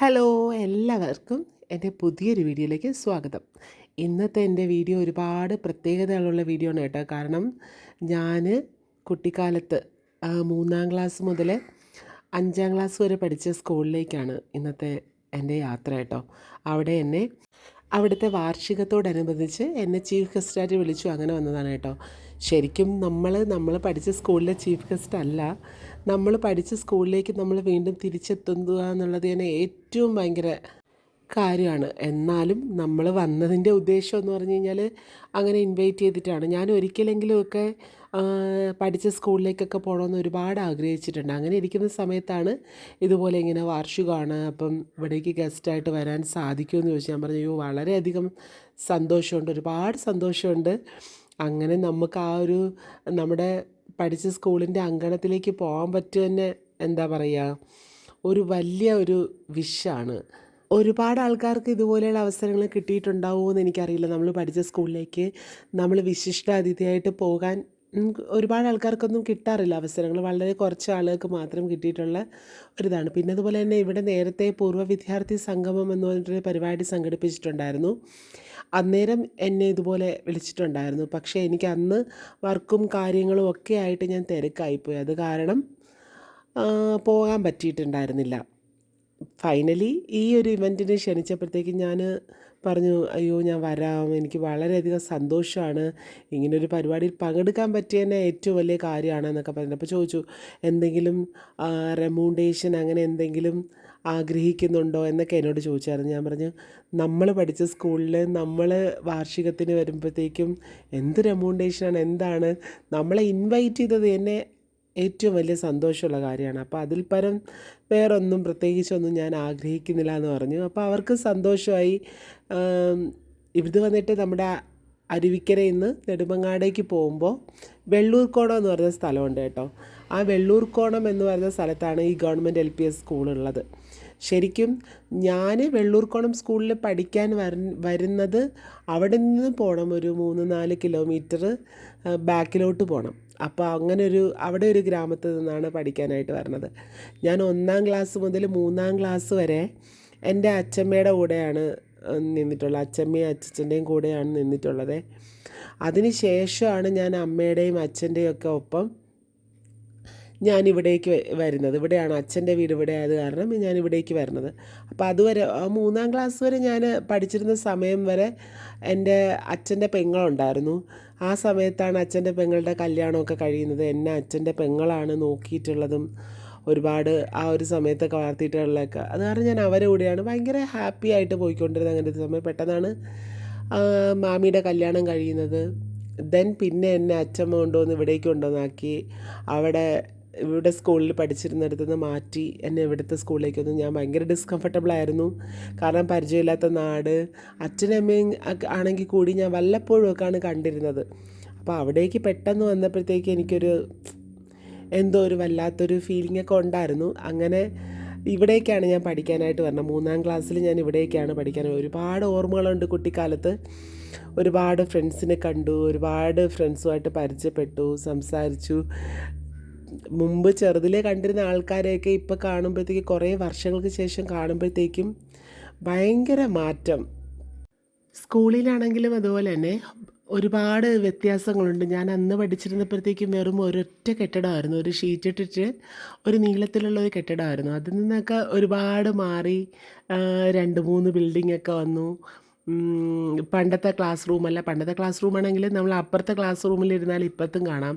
Hello എല്ലാവർക്കും എന്റെ പുതിയൊരു വീഡിയോയിലേക്ക് സ്വാഗതം. ഇന്നത്തെ എന്റെ വീഡിയോ ഒരുപാട് പ്രത്യേകതകളുള്ള വീഡിയോ ആണ് കേട്ടോ. കാരണം ഞാൻ കുട്ടിക്കാലത്ത് മൂന്നാം ക്ലാസ് മുതൽ അഞ്ചാം ക്ലാസ് വരെ പഠിച്ച സ്കൂളിലേക്കാണ് ഇന്നത്തെ എന്റെ യാത്ര കേട്ടോ. അവിടെ എന്നെ അവിടുത്തെ വാർഷികത്തോടനുബന്ധിച്ച് എന്നെ ചീഫ് ഗസ്റ്റായിട്ട് വിളിച്ചു. അങ്ങനെ വന്നതാണ് കേട്ടോ. ശരിക്കും നമ്മൾ നമ്മൾ പഠിച്ച സ്കൂളിലെ ചീഫ് ഗസ്റ്റ് അല്ല. നമ്മൾ പഠിച്ച സ്കൂളിലേക്ക് നമ്മൾ വീണ്ടും തിരിച്ചെത്തുക എന്നുള്ളത് തന്നെ ഏറ്റവും ഭയങ്കര കാര്യമാണ്. എന്നാലും നമ്മൾ വന്നതിന്റെ ഉദ്ദേശം എന്ന് പറഞ്ഞു കഴിഞ്ഞാൽ അങ്ങനെ ഇൻവൈറ്റ് ചെയ്തിട്ടാണ്. ഞാൻ ഒരിക്കലെങ്കിലുമൊക്കെ ഒക്കെ പഠിച്ച സ്കൂളിലേക്കൊക്കെ പോകണമെന്ന് ഒരുപാട് ആഗ്രഹിച്ചിട്ടുണ്ട്. അങ്ങനെ ഇരിക്കുന്ന സമയത്താണ് ഇതുപോലെ ഇങ്ങനെ വാർഷികമാണ്. അപ്പം ഇവിടേക്ക് ഗസ്റ്റായിട്ട് വരാൻ സാധിക്കുമെന്ന് ചോദിച്ചു. ഞാൻ പറഞ്ഞു അയ്യോ വളരെയധികം സന്തോഷമുണ്ട്. ഒരുപാട് സന്തോഷമുണ്ട്. അങ്ങനെ നമുക്ക് ആ ഒരു നമ്മുടെ പഠിച്ച സ്കൂളിന്റെ അങ്കണത്തിലേക്ക് പോകാൻ പറ്റുക തന്നെ എന്താ പറയുക? ഒരു വലിയ ഒരു വിഷാണ്. ഒരുപാട് ആൾക്കാർക്ക് ഇതുപോലെയുള്ള അവസരങ്ങൾ കിട്ടിയിട്ടുണ്ടാവുമോ എന്ന് എനിക്കറിയില്ല. നമ്മൾ പഠിച്ച സ്കൂളിലേക്ക് നമ്മൾ വിശിഷ്ട അതിഥിയായിട്ട് പോകാൻ ഒരുപാട് ആൾക്കാർക്കൊന്നും കിട്ടാറില്ല. അവസരങ്ങൾ വളരെ കുറച്ച് ആളുകൾക്ക് മാത്രം കിട്ടിയിട്ടുള്ള ഒരിതാണ്. പിന്നെ അതുപോലെ തന്നെ ഇവിടെ നേരത്തെ പൂർവ വിദ്യാർത്ഥി സംഗമം എന്ന് പറഞ്ഞിട്ടൊരു പരിപാടി സംഘടിപ്പിച്ചിട്ടുണ്ടായിരുന്നു. അന്നേരം എന്നെ ഇതുപോലെ വിളിച്ചിട്ടുണ്ടായിരുന്നു. പക്ഷേ എനിക്ക് അന്ന് വർക്കും കാര്യങ്ങളും ഒക്കെ ആയിട്ട് ഞാൻ തിരക്കായിപ്പോയി. അത് കാരണം പോകാൻ പറ്റിയിട്ടുണ്ടായിരുന്നില്ല. ഫൈനലി ഈ ഒരു ഇവന്റിന് ക്ഷണിച്ചപ്പോഴത്തേക്കും ഞാൻ പറഞ്ഞു അയ്യോ ഞാൻ വരാം. എനിക്ക് വളരെയധികം സന്തോഷമാണ്. ഇങ്ങനൊരു പരിപാടിയിൽ പങ്കെടുക്കാൻ പറ്റിയതന്നെ ഏറ്റവും വലിയ കാര്യമാണെന്നൊക്കെ പറഞ്ഞു അപ്പോൾ ചോദിച്ചു എന്തെങ്കിലും റെമൂണ്ടേഷൻ അങ്ങനെ എന്തെങ്കിലും ആഗ്രഹിക്കുന്നുണ്ടോ എന്നൊക്കെ എന്നോട് ചോദിച്ചായിരുന്നു. ഞാൻ പറഞ്ഞു നമ്മൾ പഠിച്ച സ്കൂളിൽ നമ്മൾ വാർഷികത്തിന് വരുമ്പോഴത്തേക്കും എന്ത് എമൗണ്ടേഷനാണ് എന്താണ്? നമ്മളെ ഇൻവൈറ്റ് ചെയ്തത് എന്നെ ഏറ്റവും വലിയ സന്തോഷമുള്ള കാര്യമാണ്. അപ്പോൾ അതിൽ പരം വേറൊന്നും പ്രത്യേകിച്ചൊന്നും ഞാൻ ആഗ്രഹിക്കുന്നില്ല എന്ന് പറഞ്ഞു. അപ്പോൾ അവർക്ക് സന്തോഷമായി ഇത് വന്നിട്ട് നമ്മുടെ അരുവിക്കരയിൽ നിന്ന് നെടുമങ്ങാടേക്ക് പോകുമ്പോൾ വെള്ളൂർക്കോടം എന്ന് പറഞ്ഞ സ്ഥലമുണ്ട് കേട്ടോ. ആ വെള്ളൂർക്കോണം എന്ന് പറയുന്ന സ്ഥലത്താണ് ഈ ഗവൺമെന്റ് എൽ പി എസ് സ്കൂളുള്ളത്. ശരിക്കും ഞാൻ വെള്ളൂർക്കോണം സ്കൂളിൽ പഠിക്കാൻ വര വരുന്നത് അവിടെ നിന്ന് പോകണം ഒരു മൂന്ന് നാല് കിലോമീറ്റർ ബാക്കിലോട്ട് പോകണം അപ്പോൾ അങ്ങനെ ഒരു അവിടെ ഒരു ഗ്രാമത്തിൽ നിന്നാണ് പഠിക്കാനായിട്ട് വരുന്നത് ഞാൻ ഒന്നാം ക്ലാസ് മുതൽ മൂന്നാം ക്ലാസ് വരെ എന്റെ അച്ഛമ്മയുടെ കൂടെയാണ് നിന്നിട്ടുള്ളത്. അച്ഛമ്മയും അച്ഛന്റെയും കൂടെയാണ് നിന്നിട്ടുള്ളത്. അതിന് ശേഷമാണ് ഞാൻ അമ്മയുടെയും അച്ഛന്റെയും ഒക്കെ ഒപ്പം ഞാൻ ഇവിടേക്ക് വരുന്നത്. ഇവിടെയാണ് അച്ഛന്റെ വീട് ഇവിടെ ആയത് കാരണം ഞാൻ ഇവിടേക്ക് വരുന്നത്. അപ്പോൾ അതുവരെ മൂന്നാം ക്ലാസ് വരെ ഞാൻ പഠിച്ചിരുന്ന സമയം വരെ എന്റെ അച്ഛന്റെ പെങ്ങളുണ്ടായിരുന്നു. ആ സമയത്താണ് അച്ഛന്റെ പെങ്ങളുടെ കല്യാണമൊക്കെ കഴിയുന്നത്. എന്നെ അച്ഛന്റെ പെങ്ങളാണ് നോക്കിയിട്ടുള്ളതും ഒരുപാട് ആ ഒരു സമയത്തൊക്കെ വളർത്തിയിട്ടുള്ളതൊക്കെ. അത് കാരണം ഞാൻ അവരുടെ കൂടെയാണ് ഭയങ്കര ഹാപ്പി ആയിട്ട് പോയിക്കൊണ്ടിരുന്നത് അങ്ങനത്തെ സമയം. പെട്ടെന്നാണ് മാമിയുടെ കല്യാണം കഴിയുന്നത്. ദെൻ പിന്നെ എന്നെ അച്ഛമ്മ കൊണ്ടുവന്ന് ഇവിടേക്ക് കൊണ്ടുവന്നാക്കി. അവിടെ ഇവിടെ സ്കൂളിൽ പഠിച്ചിരുന്നിടത്ത് നിന്ന് മാറ്റി എന്നെ ഇവിടുത്തെ സ്കൂളിലേക്ക് വന്നു. ഞാൻ ഭയങ്കര ഡിസ്കംഫർട്ടബിൾ ആയിരുന്നു. കാരണം പരിചയമില്ലാത്ത നാട്. അച്ഛനും അമ്മയും ആണെങ്കിൽ കൂടി ഞാൻ വല്ലപ്പോഴും ഒക്കെയാണ് കണ്ടിരുന്നത്. അപ്പോൾ അവിടേക്ക് പെട്ടെന്ന് വന്നപ്പോഴത്തേക്ക് എനിക്കൊരു എന്തോ ഒരു വല്ലാത്തൊരു ഫീലിംഗ് ഒക്കെ ഉണ്ടായിരുന്നു. അങ്ങനെ ഇവിടേക്കാണ് ഞാൻ പഠിക്കാനായിട്ട് വരണം മൂന്നാം ക്ലാസ്സിൽ ഞാൻ ഇവിടേക്കാണ് പഠിക്കാൻ ഒരുപാട് ഓർമ്മകളുണ്ട് കുട്ടിക്കാലത്ത്. ഒരുപാട് ഫ്രണ്ട്സിനെ കണ്ടു. ഒരുപാട് ഫ്രണ്ട്സുമായിട്ട് പരിചയപ്പെട്ടു. സംസാരിച്ചു. മുമ്പ് ചെറുതിലെ കണ്ടിരുന്ന ആൾക്കാരെയൊക്കെ ഇപ്പോൾ കാണുമ്പോഴത്തേക്ക് കുറേ വർഷങ്ങൾക്ക് ശേഷം കാണുമ്പോഴത്തേക്കും ഭയങ്കര മാറ്റം. സ്കൂളിലാണെങ്കിലും അതുപോലെ തന്നെ ഒരുപാട് വ്യത്യാസങ്ങളുണ്ട്. ഞാൻ അന്ന് പഠിച്ചിരുന്നപ്പോഴത്തേക്കും വെറും ഒരൊറ്റ കെട്ടിടമായിരുന്നു. ഒരു ഷീറ്റ് ഇട്ടിട്ട് ഒരു നീളത്തിലുള്ള ഒരു കെട്ടിടമായിരുന്നു. അതിൽ നിന്നൊക്കെ ഒരുപാട് മാറി രണ്ട് മൂന്ന് ബിൽഡിംഗ് ഒക്കെ വന്നു. പണ്ടത്തെ ക്ലാസ് റൂമല്ല പണ്ടത്തെ ക്ലാസ് റൂമാണെങ്കിൽ നമ്മൾ അപ്പുറത്തെ ക്ലാസ് റൂമിലിരുന്നാൽ ഇപ്പത്തും കാണാം.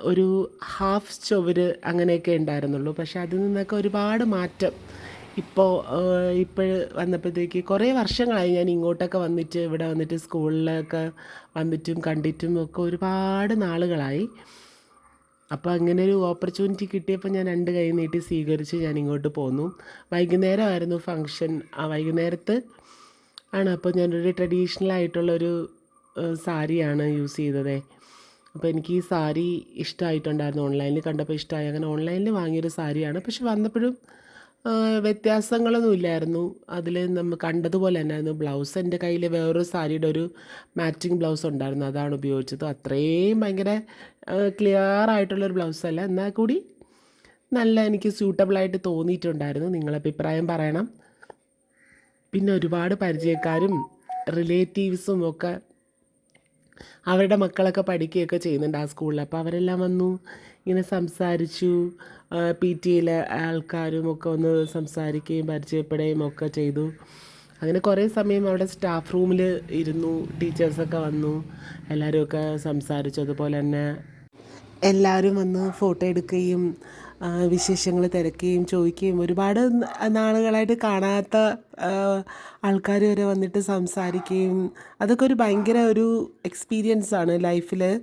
ഒരു ഹാഫ് ചുവര് അങ്ങനെയൊക്കെ ഉണ്ടായിരുന്നുള്ളൂ. പക്ഷേ അതിൽ നിന്നൊക്കെ ഒരുപാട് മാറ്റം ഇപ്പോൾ ഇപ്പോൾ വന്നപ്പോഴത്തേക്ക് കുറേ വർഷങ്ങളായി ഞാൻ ഇങ്ങോട്ടൊക്കെ വന്നിട്ട് ഇവിടെ വന്നിട്ട് സ്കൂളിലൊക്കെ വന്നിട്ടും കണ്ടിട്ടും ഒക്കെ ഒരുപാട് നാളുകളായി. അപ്പോൾ അങ്ങനെ ഒരു ഓപ്പർച്യൂണിറ്റി കിട്ടിയപ്പോൾ ഞാൻ രണ്ട് കൈ നീട്ടി സ്വീകരിച്ച് ഞാൻ ഇങ്ങോട്ട് പോന്നു. വൈകുന്നേരമായിരുന്നു ഫങ്ഷൻ ആ വൈകുന്നേരത്ത് ആണ് അപ്പോൾ ഞാനൊരു ട്രഡീഷണൽ ആയിട്ടുള്ളൊരു സാരിയാണ് യൂസ് ചെയ്തത്. അപ്പോൾ എനിക്ക് ഈ സാരി ഇഷ്ടമായിട്ടുണ്ടായിരുന്നു ഓൺലൈനിൽ കണ്ടപ്പോൾ ഇഷ്ടമായി അങ്ങനെ ഓൺലൈനിൽ വാങ്ങിയൊരു സാരിയാണ്. പക്ഷെ വന്നപ്പോഴും വ്യത്യാസങ്ങളൊന്നും ഇല്ലായിരുന്നു. അതിൽ നമ്മൾ കണ്ടതുപോലെ തന്നെയായിരുന്നു. ബ്ലൗസ് എന്റെ കയ്യിൽ വേറൊരു സാരിയുടെ ഒരു മാച്ചിങ് ബ്ലൗസ് ഉണ്ടായിരുന്നു. അതാണ് ഉപയോഗിച്ചത്. അത്രയും ഭയങ്കര ക്ലിയർ ആയിട്ടുള്ളൊരു ബ്ലൗസല്ല എന്നാൽ കൂടി നല്ല എനിക്ക് സ്യൂട്ടബിളായിട്ട് തോന്നിയിട്ടുണ്ടായിരുന്നു. നിങ്ങളഭിപ്രായം പറയണം. പിന്നെ ഒരുപാട് പരിചയക്കാരും റിലേറ്റീവ്സും ഒക്കെ അവരുടെ മക്കളൊക്കെ പഠിക്കുകയൊക്കെ ചെയ്യുന്നുണ്ട് ആ സ്കൂളിൽ. അപ്പോൾ അവരെല്ലാം വന്നു ഇങ്ങനെ സംസാരിച്ചു. പി ടിയിലെ ആൾക്കാരും ഒക്കെ ഒന്ന് സംസാരിക്കുകയും പരിചയപ്പെടുകയും ഒക്കെ ചെയ്തു. അങ്ങനെ കുറേ സമയം അവിടെ സ്റ്റാഫ് റൂമിൽ ഇരുന്നു ടീച്ചേഴ്സൊക്കെ വന്നു എല്ലാവരും ഒക്കെ സംസാരിച്ചു. അതുപോലെ തന്നെ എല്ലാവരും വന്ന് ഫോട്ടോ എടുക്കുകയും വിശേഷങ്ങൾ തിരക്കുകയും ചോദിക്കുകയും ഒരുപാട് നാളുകളായിട്ട് കാണാത്ത ആൾക്കാർ വരെ വന്നിട്ട് സംസാരിക്കുകയും അതൊക്കെ ഒരു ഭയങ്കര ഒരു എക്സ്പീരിയൻസ് ആണ് ലൈഫിൽ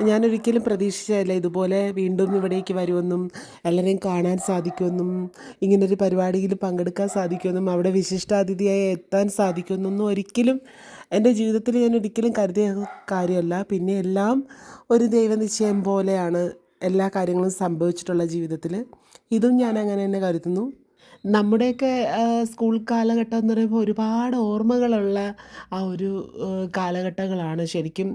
ഞാനൊരിക്കലും പ്രതീക്ഷിച്ചതല്ല ഇതുപോലെ വീണ്ടും ഇവിടേക്ക് വരുമെന്നും എല്ലാവരെയും കാണാൻ സാധിക്കുമെന്നും ഇങ്ങനൊരു പരിപാടിയിൽ പങ്കെടുക്കാൻ സാധിക്കുമെന്നും അവിടെ വിശിഷ്ടാതിഥിയായി എത്താൻ സാധിക്കുമെന്നൊന്നും ഒരിക്കലും എന്റെ ജീവിതത്തിൽ ഞാൻ ഒരിക്കലും കരുതിയ കാര്യമല്ല. പിന്നെ എല്ലാം ഒരു ദൈവനിശ്ചയം പോലെയാണ് എല്ലാ കാര്യങ്ങളും സംഭവിച്ചിട്ടുള്ള ജീവിതത്തിൽ ഇതും ഞാൻ അങ്ങനെ തന്നെ കരുതുന്നു. നമ്മുടെയൊക്കെ സ്കൂൾ കാലഘട്ടം എന്ന് പറയുമ്പോൾ ഒരുപാട് ഓർമ്മകളുള്ള ആ ഒരു കാലഘട്ടങ്ങളാണ്. ശരിക്കും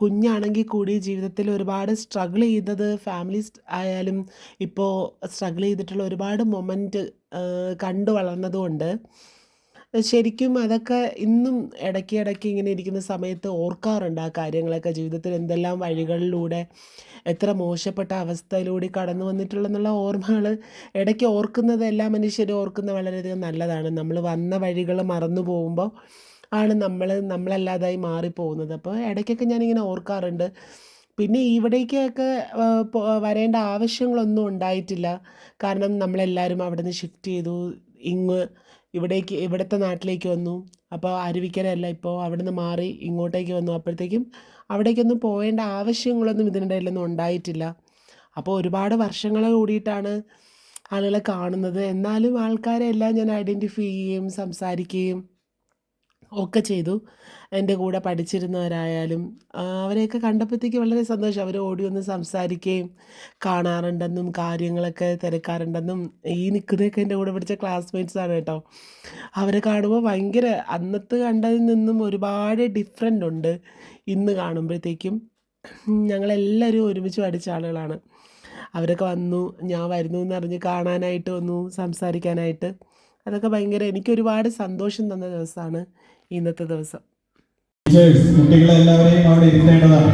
കുഞ്ഞാണെങ്കിൽ കൂടി ജീവിതത്തിൽ ഒരുപാട് സ്ട്രഗിൾ ചെയ്തത് ഫാമിലി ആയാലും ഇപ്പോൾ സ്ട്രഗിൾ ചെയ്തിട്ടുള്ള ഒരുപാട് മൊമെന്റ് കണ്ടു വളർന്നതുകൊണ്ട്. ശരിക്കും അതൊക്കെ ഇന്നും ഇടയ്ക്ക് ഇടയ്ക്ക് ഇങ്ങനെ ഇരിക്കുന്ന സമയത്ത് ഓർക്കാറുണ്ട് ആ കാര്യങ്ങളൊക്കെ. ജീവിതത്തിൽ എന്തെല്ലാം വഴികളിലൂടെ എത്ര മോശപ്പെട്ട അവസ്ഥയിലൂടെ കടന്നു വന്നിട്ടുള്ളെന്നുള്ള ഓർമ്മകൾ ഇടയ്ക്ക് ഓർക്കുന്നത് എല്ലാ മനുഷ്യരും ഓർക്കുന്ന വളരെയധികം നല്ലതാണ്. നമ്മൾ വന്ന വഴികൾ മറന്നു പോകുമ്പോൾ ആണ് നമ്മൾ നമ്മളല്ലാതായി മാറിപ്പോകുന്നത്. അപ്പോൾ ഇടയ്ക്കൊക്കെ ഞാനിങ്ങനെ ഓർക്കാറുണ്ട്. പിന്നെ ഇവിടേക്കൊക്കെ വരേണ്ട ആവശ്യങ്ങളൊന്നും ഉണ്ടായിട്ടില്ല. കാരണം നമ്മളെല്ലാവരും അവിടെ നിന്ന് ഷിഫ്റ്റ് ചെയ്തു. ഇങ്ങ് ഇവിടേക്ക് ഇവിടുത്തെ നാട്ടിലേക്ക് വന്നു. അപ്പോൾ അരുവിക്കരയല്ല ഇപ്പോൾ അവിടെ നിന്ന് മാറി ഇങ്ങോട്ടേക്ക് വന്നു. അപ്പോഴത്തേക്കും അവിടേക്കൊന്നും പോകേണ്ട ആവശ്യങ്ങളൊന്നും ഇതിനിടയിലൊന്നും ഉണ്ടായിട്ടില്ല. അപ്പോൾ ഒരുപാട് വർഷങ്ങൾ കൂടിയിട്ടാണ് ആളുകളെ കാണുന്നത്. എന്നാലും ആൾക്കാരെ എല്ലാം ഞാൻ ഐഡന്റിഫൈ ചെയ്യുകയും സംസാരിക്കുകയും ഒക്കെ ചെയ്തു. എന്റെ കൂടെ പഠിച്ചിരുന്നവരായാലും അവരെയൊക്കെ കണ്ടപ്പോഴത്തേക്ക് വളരെ സന്തോഷം. അവർ ഓടി വന്ന് സംസാരിക്കുകയും കാണാറുണ്ടെന്നും കാര്യങ്ങളൊക്കെ തിരക്കാറുണ്ടെന്നും ഈ നിൽക്കുന്നതൊക്കെ എന്റെ കൂടെ പഠിച്ച ക്ലാസ്മേറ്റ്സാണ് കേട്ടോ. അവരെ കാണുമ്പോൾ ഭയങ്കര അന്നത്തെ കണ്ടതിൽ നിന്നും ഒരുപാട് ഡിഫറെന്റ് ഉണ്ട്. ഇന്ന് കാണുമ്പോഴത്തേക്കും ഞങ്ങളെല്ലാവരും ഒരുമിച്ച് പഠിച്ച ആളുകളാണ്. അവരൊക്കെ വന്നു ഞാൻ വരുന്നു എന്നറിഞ്ഞ് കാണാനായിട്ട് വന്നു സംസാരിക്കാനായിട്ട്. അതൊക്കെ ഭയങ്കര എനിക്കൊരുപാട് സന്തോഷം തന്ന ദിവസമാണ്. ഇന്നത്തെ ദിവസം. കുട്ടികളെ എല്ലാവരെയും അവിടെ ഇരുത്തേണ്ടതാണ്.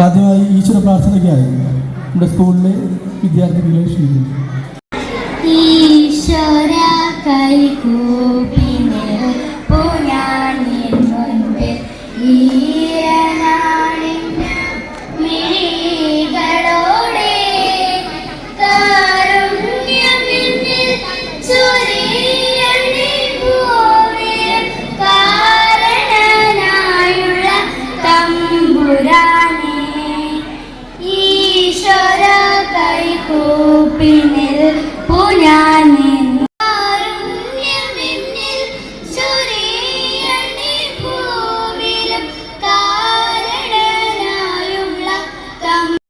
ആദ്യമായി ഈശ്വര പ്രാർത്ഥനയ്ക്കായി നമ്മുടെ സ്കൂളിലെ വിദ്യാർത്ഥികളെ ക്ഷണിക്കുന്നു. ഈശ്വര കൈകൂപ്പി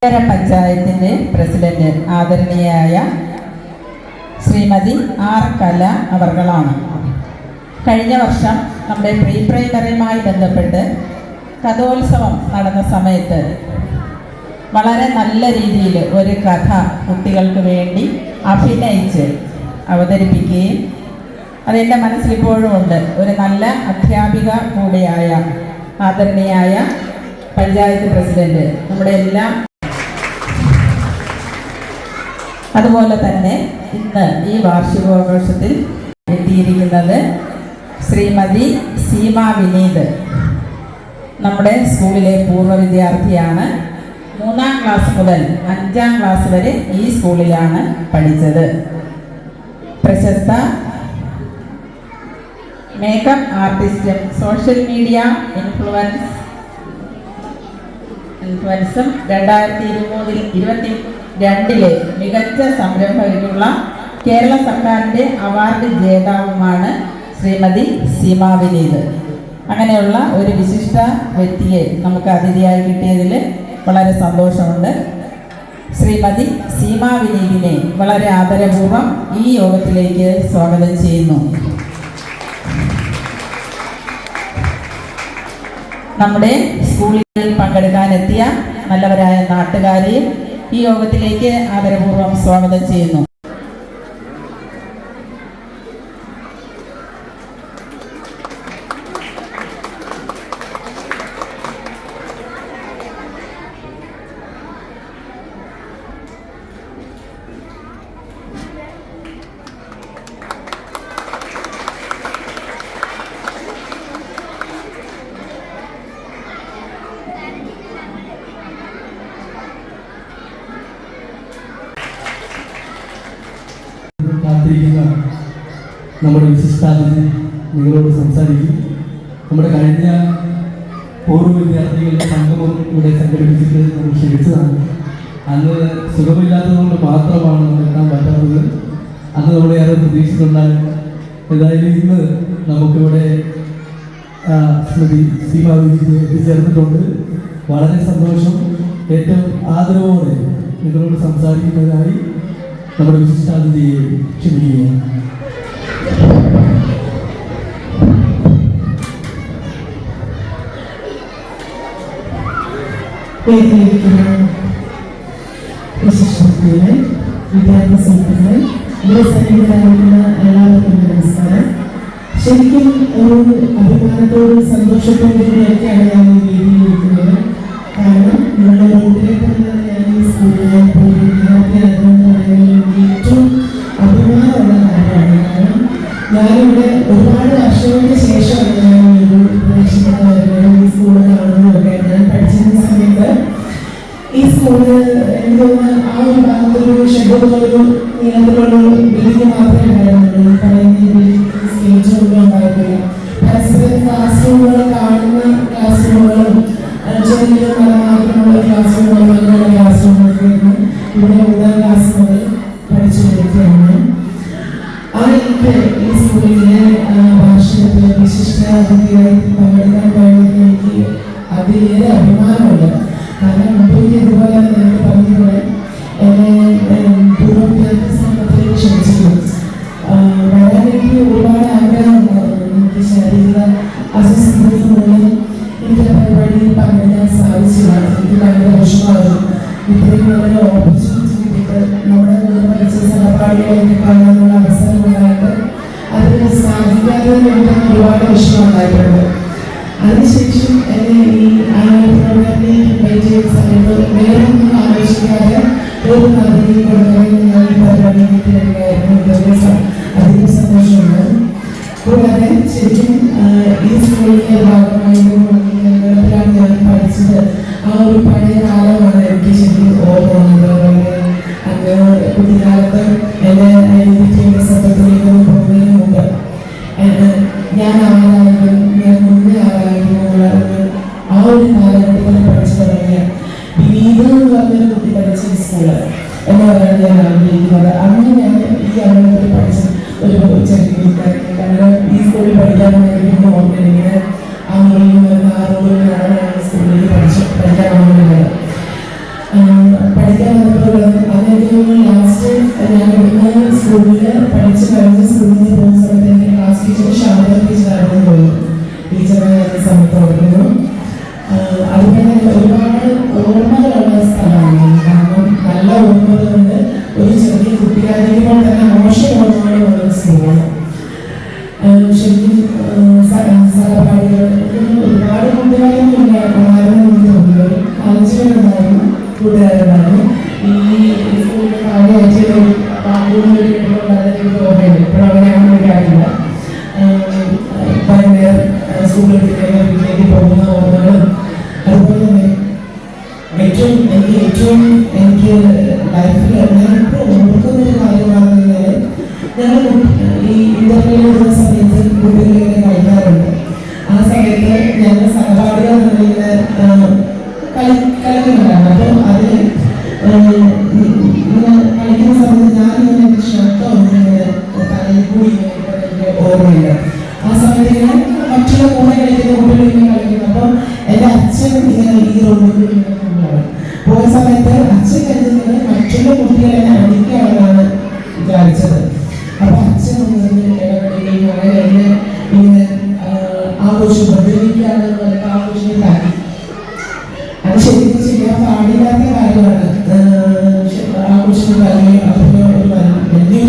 പഞ്ചായത്തിന്റെ പ്രസിഡന്റ് ആദരണീയായ ശ്രീമതി ആർ കല അവർകളാണ്. കഴിഞ്ഞ വർഷം നമ്മുടെ പ്രീ പ്രൈമറിയുമായി ബന്ധപ്പെട്ട് കഥോത്സവം നടന്ന സമയത്ത് വളരെ നല്ല രീതിയിൽ ഒരു കഥ കുട്ടികൾക്ക് വേണ്ടി അഭിനയിച്ച് അവതരിപ്പിക്കുകയും അതെന്റെ മനസ്സിലിപ്പോഴും ഉണ്ട്. ഒരു നല്ല അധ്യാപിക കൂടിയായ ആദരണീയായ പഞ്ചായത്ത് പ്രസിഡന്റ് നമ്മുടെ എല്ലാം അതുപോലെ തന്നെ ഇന്ന് ഈ വാർഷികോഘോഷത്തിൽ എത്തിയിരിക്കുന്നത് ശ്രീമതി സീമ വിനീത്. നമ്മുടെ സ്കൂളിലെ പൂർവ വിദ്യാർത്ഥിയാണ്. മൂന്നാം ക്ലാസ് മുതൽ അഞ്ചാം ക്ലാസ് വരെ ഈ സ്കൂളിലാണ് പഠിച്ചത്. പ്രശസ്ത മേക്കപ്പ് ആർട്ടിസ്റ്റും സോഷ്യൽ മീഡിയ ഇൻഫ്ലുവൻസ് ഇൻഫ്ലുവൻസും രണ്ടായിരത്തി ഇരുപതിൽ ഇരുപത്തി രണ്ടിലെ മികച്ച സംരംഭകനുള്ള കേരള സർക്കാരിന്റെ അവാർഡ് ജേതാവുമാണ് ശ്രീമതി സീമാ വിനീത്. അങ്ങനെയുള്ള ഒരു വിശിഷ്ട വ്യക്തിയെ നമുക്ക് അതിഥിയായി കിട്ടിയതിൽ വളരെ സന്തോഷമുണ്ട്. ശ്രീമതി സീമാ വിനീതിനെ വളരെ ആദരപൂർവം ഈ യോഗത്തിലേക്ക് സ്വാഗതം ചെയ്യുന്നു. നമ്മുടെ സ്കൂളിൽ പങ്കെടുക്കാനെത്തിയ നല്ലവരായ നാട്ടുകാരെയും ഈ യോഗത്തിലേക്ക് ആദരപൂർവം സ്വാഗതം ചെയ്യുന്നു. നിങ്ങളോട് സംസാരിക്കും. നമ്മുടെ കഴിഞ്ഞ പൂർവ വിദ്യാർത്ഥികളുടെ സംഗമം ഇവിടെ സംഘടിപ്പിച്ചിട്ട് നമ്മൾ ക്ഷണിച്ചതാണ്. അന്ന് സുഖമില്ലാത്തതുകൊണ്ട് മാത്രമാണ് എത്താൻ പറ്റാത്തത്. അന്ന് നമ്മൾ ഏറെ പ്രതീക്ഷിച്ചിട്ടുണ്ടായിരുന്നു ഏതായാലും ഇന്ന് നമുക്കിവിടെ സ്മൃതി സീമാവിജിക്ക് എത്തിച്ചേർന്നിട്ടുണ്ട്. വളരെ സന്തോഷം. ഏറ്റവും ആദരവോടെ നിങ്ങളോട് സംസാരിക്കുന്നതിനായി നമ്മുടെ വിശിഷ്ടാതിഥിയെ ക്ഷണിക്കുകയാണ്. വേദിയിലിരിക്കുന്ന വിശിഷ്ടങ്ങളെ വിദ്യാർത്ഥി സുഹൃത്തുക്കളെ ഇവിടെ സന്നിഹിതരായിരിക്കുന്ന എല്ലാവർക്കും നമസ്കാരം ശരിക്കും ഒരു അഭിമാനത്തോടും സന്തോഷത്തോടുകൂടിയൊക്കെയാണ് ഞാൻ ഈ വേദിയിൽ കാരണം നിങ്ങളുടെ റോഡിലേക്ക് ഞാൻ ഈ സ്കൂളിലെ ഒരു വിദ്യാർത്ഥിയായതുകൊണ്ട് പറയുന്നത് എനിക്ക് ഏറ്റവും അഭിമാനമുള്ള കാര്യമാണ് കാരണം ഞാനിവിടെ ഒരുപാട് ഈ സ്കൂളിലെ വാർഷികത്തിൽ വിശിഷ്ട അതിഥിയായി പങ്കെടുക്കാൻ കഴിഞ്ഞതിൽ എനിക്ക് അതിലേറെ അഭിമാനമുണ്ട്. കാരണം മുമ്പേക്ക് ഇതുപോലെ ഞാൻ പറഞ്ഞതുപോലെ എന്നെ പൂർവ സംഘത്തിലേക്ക് ക്ഷണിച്ചിരുന്നു. വരാൻ എനിക്ക് ഒരുപാട് ആഗ്രഹമുണ്ടായിരുന്നു എനിക്ക് ശാരീരിക അസ്വസ്ഥത മൂലം എനിക്ക് ആ പരിപാടിയിൽ പങ്കെടുക്കാൻ സാധിച്ചില്ല എനിക്ക് ഭയങ്കര വിഷമമായിരുന്നു. ഇത്രയും നല്ലൊരു ഓപ്പർച്യൂണിറ്റി കിട്ടിയിട്ട് നമ്മുടെ കൂടെ പഠിച്ച സഹപാഠികളെയൊക്കെ കാണാനുള്ള ഒരുപാട് വിഷമമുണ്ടായിട്ടുണ്ട് അതിനുശേഷം എന്നെ ഈ പ്രോഗ്രാമിലേക്ക് ഇൻവൈറ്റ് ചെയ്ത സമയത്ത് വേറെ ഒന്നും ആലോചിക്കാതെ ഒരു നടപടി കൊടുക്കുകയും ഞാൻ ഈ പരിപാടിയിലേക്ക് വരികയായിരുന്നു അധികം സന്തോഷമുണ്ട്. ശരിക്കും ഈ സ്കൂളിലെ ഭാഗമായിരുന്നു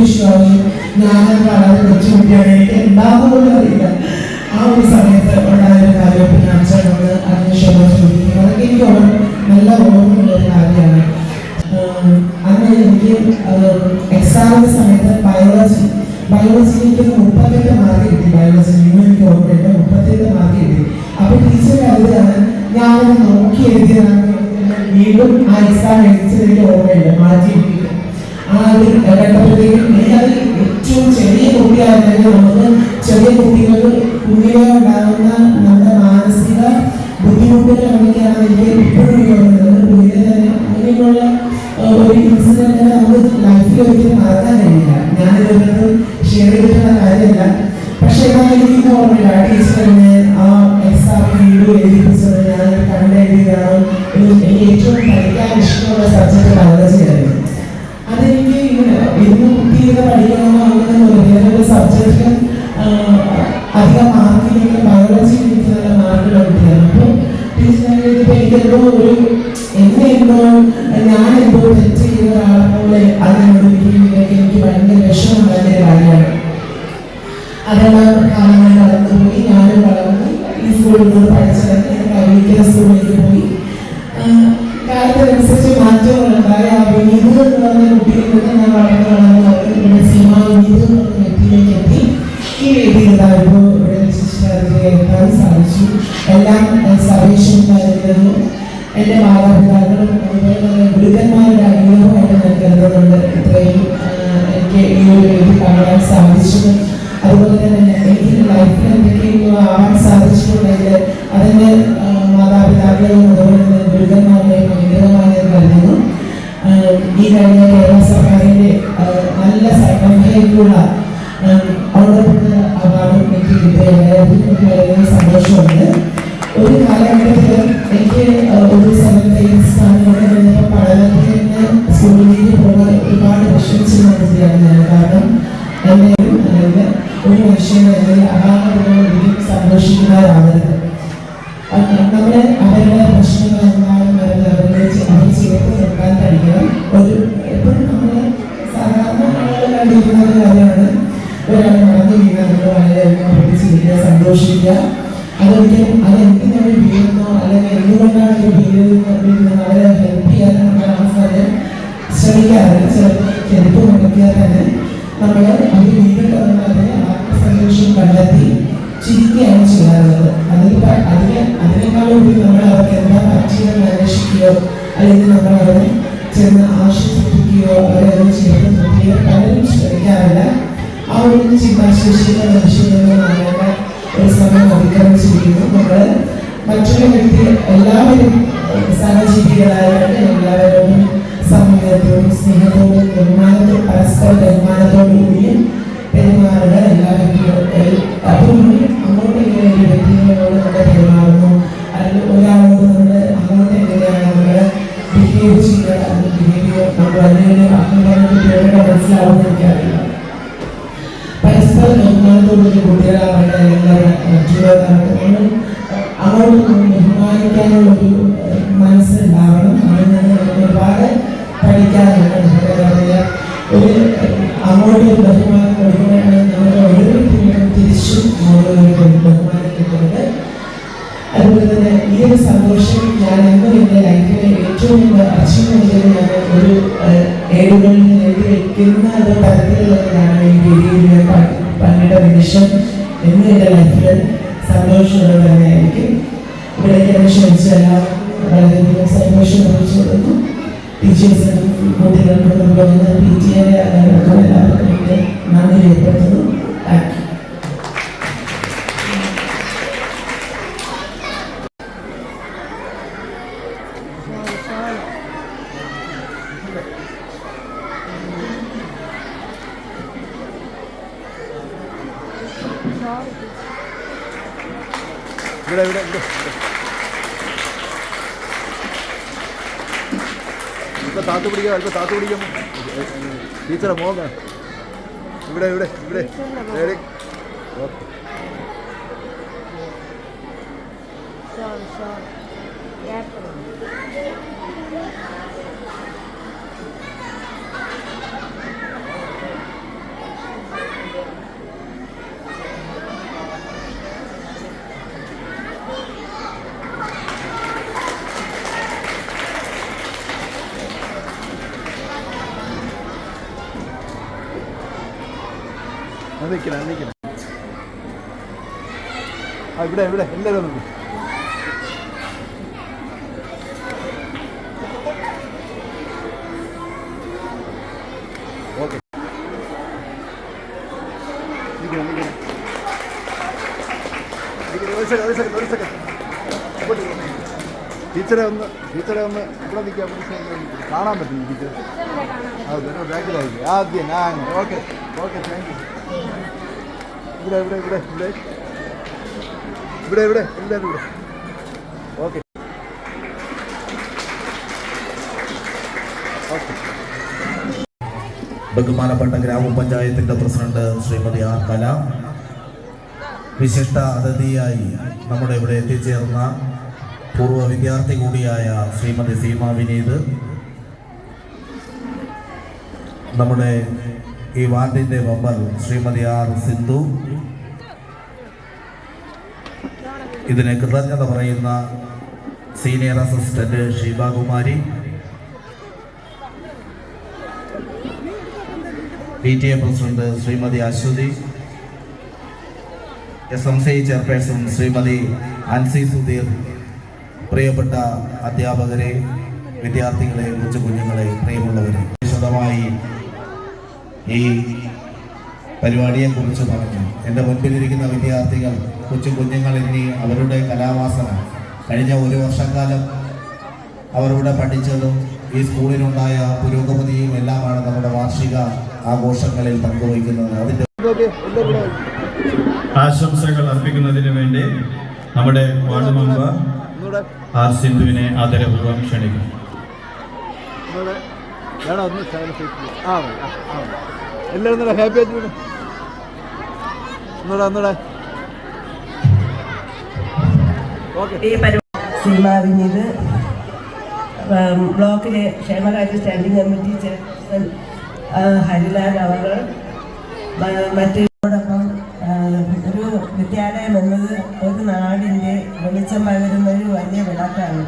വലിയൊരു ഞാനും വളരെ കൊച്ചുകുട്ടിയാണ് എനിക്ക് എന്താണെന്ന് അറിയില്ല. ആ ഒരു സമയത്ത് ഉണ്ടായ ഒരു കാര്യം പിന്നെ അച്ഛനോട് വന്ന് അതിന് അതൊക്കെ എനിക്ക് നല്ല ഓർമ്മയുള്ള ഒരു കാര്യമാണ്. അന്ന് എനിക്ക് എക്സാമിന്റെ സമയത്ത് ബയോളജി ബയോളജിക്ക് മുപ്പത്തെട്ട് മാർക്ക് കിട്ടി. ബയോളജി എനിക്ക് ഓർമ്മയുണ്ട് മുപ്പത്തെട്ട് മാർക്ക് കിട്ടി. അപ്പൊ ടീച്ചർ കരുതാണ് ഞാനത് നോക്കി എഴുതിയതാണ്. വീണ്ടും ആ എക്സാം എഴുതിച്ചത് എനിക്ക് ഓർമ്മയുണ്ട് മാറ്റി ആ ഒരു കണ്ടപ്പോഴത്തേക്കും എനിക്കത് ഏറ്റവും ചെറിയ കുട്ടിയായിരുന്നെങ്കിൽ നമുക്ക് ചെറിയ കുട്ടികൾ കുഞ്ഞിലെ ഉണ്ടാകുന്ന നമ്മുടെ മാനസിക ബുദ്ധിമുട്ടുകൾ എന്തൊക്കെയാണ് എനിക്ക് ഇപ്പോഴും ഓർമ്മയുള്ളത് കുഞ്ഞിലെ തന്നെ അങ്ങനെയുള്ള ഒരു ഇൻസിഡന്റ് നമുക്ക് ലൈഫിൽ ഒരിക്കലും മറക്കാൻ കഴിയില്ല. ഞാനിതൊന്നും കാലത്തിനനുസരിച്ച് മാറ്റങ്ങളുണ്ടായി. ആ വിനീത് എന്ന് പറഞ്ഞ കുട്ടിയിൽ ഞാൻ വളർന്നു വളർന്നു ഇവിടെ സീമ വിനീത് എത്തി. ഈ വേദിയിൽ ഇതായപ്പോൾ ഇവിടെ വിശിഷ്ടാതിഥിയെ എത്താൻ സാധിച്ചു. എല്ലാം സർവേശ്വരന്മാരുന്നു എന്റെ മാതാപിതാക്കളും അതുപോലെ തന്നെ കുട്ടിയാണ് ഞാൻ കാരണം എല്ലാവരും അല്ലെങ്കിൽ ഒരു മനുഷ്യൻ അല്ലെങ്കിൽ സന്തോഷിക്കുന്നവരാവരുത്. നമ്മൾ അവർക്ക് എന്താ പറ്റിയെന്ന് അന്വേഷിക്കുകയോ അല്ലെങ്കിൽ നമ്മൾ അവരെ ചെന്ന് ആശ്വസിപ്പിക്കുകയോ അവരെ അത് ചേർത്ത് നിർത്തുകയോ പലരും ശ്രമിക്കാറില്ല. ആ ഒരു ചിന്താശേഷിയുടെ മനുഷ്യരുടെ മാറേണ്ട ഒരു സമയം അതിക്രമിച്ചിരിക്കുന്നു. നമ്മൾ മറ്റൊരു വ്യക്തി എല്ലാവരും സഹജീവികളായവരുടെ എല്ലാവരോടും സമൂഹത്തോടും സ്നേഹത്തോടും ബഹുമാനത്തോടും പരസ്പര ബഹുമാനത്തോടും കൂടിയും പെരുമാറുക എല്ലാ വ്യക്തികളും അപ്പം അങ്ങോട്ട് എങ്ങനെ ഒരു വ്യക്തികളോട് നമ്മൾ പെരുമാറുന്നു. ഒരാളോട് നമ്മൾ അങ്ങോട്ട് എങ്ങനെയാണ് നമ്മൾ ബിഹേവ് ചെയ്യുക അത് ബിഹേവിയർ നമ്മൾ അല്ലെങ്കിൽ അങ്ങനെ കുട്ടികളൊക്കെ മനസ്സിലാവുമെന്ന് എനിക്കറിയില്ല പരസ്പര ബഹുമാനത്തോടുകൂടി കുട്ടികളെ അവരുടെ എല്ലാവരും മറ്റുള്ളവരാകട്ടെ നമ്മൾ അങ്ങോട്ട് ബഹുമാനിക്കാനുള്ള ഒരു ഇവിടെ ഇവിടെ ഇവിടെ. ഇപ്പം താത്തു പിടിക്കാം ഇപ്പം താത്തു പിടിക്കാം. ടീച്ചറെ മോക്കാം ഇവിടെ ഇവിടെ ഇവിടെ. ഓക്കെ നിൽക്കണം നിൽക്കണം ആ ഇവിടെ ഇവിടെ എല്ലാവരും നിൽക്കും ഓക്കെ. നിൽക്കണം നിൽക്കണം ടീച്ചറെ ഒന്ന് ടീച്ചറെ ഒന്ന് ഇവിടെ നിൽക്കാൻ കാണാൻ പറ്റും ടീച്ചർ വേറെ ബാക്കിലായിരിക്കും ആദ്യം ഞാൻ. ഓക്കെ ഓക്കെ താങ്ക് യു ഇവിടെ ഇവിടെ ഇവിടെ ഇവിടെ. ഇവിടെ ഇവിടെ എല്ലാവരും ഇവിടെ. ഓക്കെ ബഹുമാനപ്പെട്ട ഗ്രാമപഞ്ചായത്തിന്റെ പ്രസിഡന്റ് ശ്രീമതി ആർ കല. വിശിഷ്ട അതിഥിയായി നമ്മുടെ ഇവിടെ എത്തിച്ചേർന്ന പൂർവ വിദ്യാർത്ഥി കൂടിയായ ശ്രീമതി സീമ വിനീത്. നമ്മുടെ ഈ വാർഡിന്റെ മെമ്പർ ശ്രീമതി ആർ സിന്ധു. ഇതിന് കൃതജ്ഞത പറയുന്ന senior assistant Sivakumari P T A president Shrimati Aswathy. S M C chairperson Shrimati Ansi Sudheer. പ്രിയപ്പെട്ട അധ്യാപകരെ വിദ്യാർത്ഥികളെ കൊച്ചു കുഞ്ഞുങ്ങളെ പ്രിയമുള്ളവരെ വിശദമായി ഈ പരിപാടിയെക്കുറിച്ച് പറഞ്ഞു. എന്റെ മുൻപിലിരിക്കുന്ന വിദ്യാർത്ഥികൾ കൊച്ചു കുഞ്ഞുങ്ങൾ ഇനി അവരുടെ കലാവാസന. കഴിഞ്ഞ ഒരു വർഷക്കാലം അവരിവിടെ പഠിച്ചതും ഈ സ്കൂളിനുണ്ടായ പുരോഗതിയും എല്ലാമാണ് നമ്മുടെ വാർഷിക ആഘോഷങ്ങളിൽ പങ്കുവയ്ക്കുന്നത്. അതിന്റെ ആശംസകൾ അർപ്പിക്കുന്നതിന് വേണ്ടി നമ്മുടെ വാർഡ് മെമ്പർ ആർ സിന്ധുവിനെ ആദരപൂർവം ക്ഷണിക്കുന്നു. വേണം ഒന്ന് സൈലൻസ് ആ മതി, ആ. മതി. എല്ലാവരും ഒന്നുകൂടെ ഹാപ്പി ആയിട്ട് വീണ് ഒന്നുകൂടെ ഒന്നുകൂടെ ഓക്കെ ഈ പരിപാടി സീമ വിനീത് ഉം, ബ്ലോക്കിലെ ക്ഷേമകാര്യ സ്റ്റാൻഡിംഗ് കമ്മിറ്റി ചെയർപേഴ്സൺ ഹരിലാൽ അവർ മറ്റുള്ളവരോടൊപ്പം ഒരു വിദ്യാലയം എന്നത് ഒരു നാടിന്റെ വെളിച്ചം പകരുന്ന ഒരു വലിയ വിളക്കാണ്.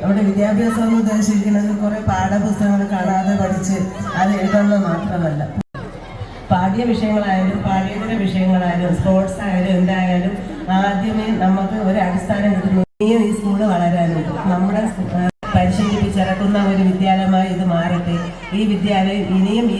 നമ്മുടെ വിദ്യാഭ്യാസം എന്ന് ഉദ്ദേശിക്കുന്നത് കുറേ പാഠപുസ്തകങ്ങൾ കാണാതെ പഠിച്ച് അത് എഴുതുന്നത് മാത്രമല്ല. പാഠ്യ വിഷയങ്ങളായാലും പാഠ്യേതര വിഷയങ്ങളായാലും സ്പോർട്സ് ആയാലും എന്തായാലും ആദ്യമേ നമുക്ക് ഒരു അടിസ്ഥാനം കിട്ടുന്നു. ഇനിയും ഈ സ്കൂൾ വളരാനുണ്ട് നമ്മുടെ പരിശീലിപ്പിച്ചിറക്കുന്ന ഒരു വിദ്യാലയമായി ഇത് മാറട്ടെ. ഈ വിദ്യാലയം ഇനിയും ഈ